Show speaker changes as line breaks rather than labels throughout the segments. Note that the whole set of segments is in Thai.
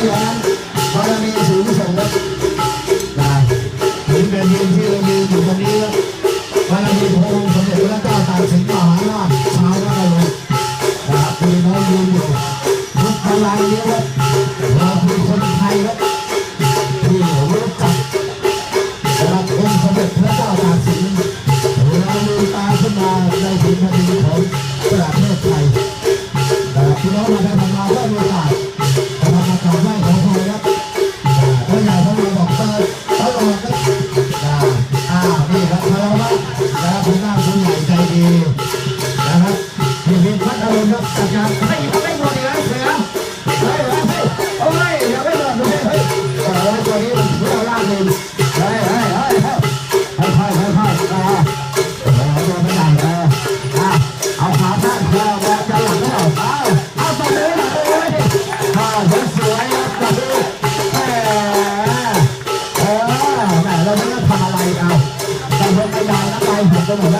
ที่ร้นบาสูงส่งครับนะถึงเป็นทีมที่เรามีอยู่ตรงนี้ครับบารมีงองค์สมเด็จพรเจ้าตากสินมหาราชาวนเรับพี่น้นอยู่ทุกพงเยอะค palma, bravo.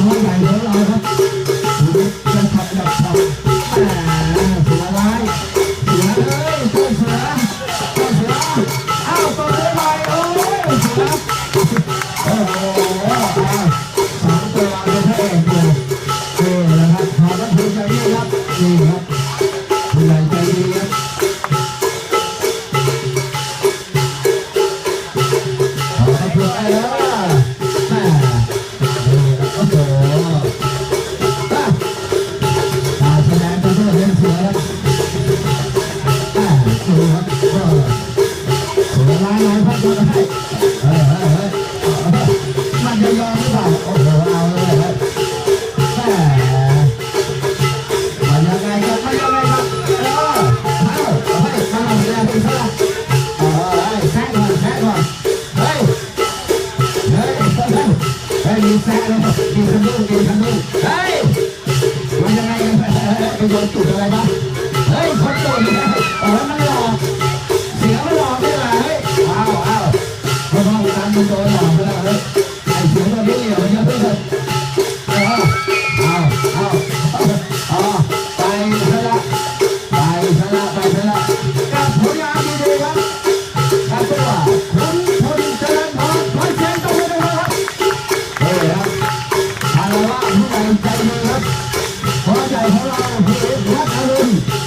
Mối 来 ร้เฮ้ยเฮ้ยันยอมหรือเปล่าโอ้โหเอาเลยครับมันยังไงครัมันยังไงครับเเข้เฮ้ยเข้าแล้วเข้อเฮ้ยแซะก่อนแซะก่อนเฮ้ยเฮ้ยเฮ้ยมีแซะเลยมีขนุนมีขนุนเฮ้ยมันยังไงกันไปโดนตุ่อะไรบ้างเฮ้ยคนตุ่นเฮ้ยเออมัน không đang đi tôi làm thế nào đấy Hãy xuống ra biết nhiều nhá thế thật Đó Đó Đó Đó Tay thế lạ Tay thế lạ Tay thế lạ Các bố nhà đi đi lắm Các bố à Thun thun cho lên thôi Thôi xem tôi đi đâu lắm Rồi đó Thằng là bạn Hôm nay chạy đi lắm Hôm nay chạy hôm nay Hôm nay chạy đi lắm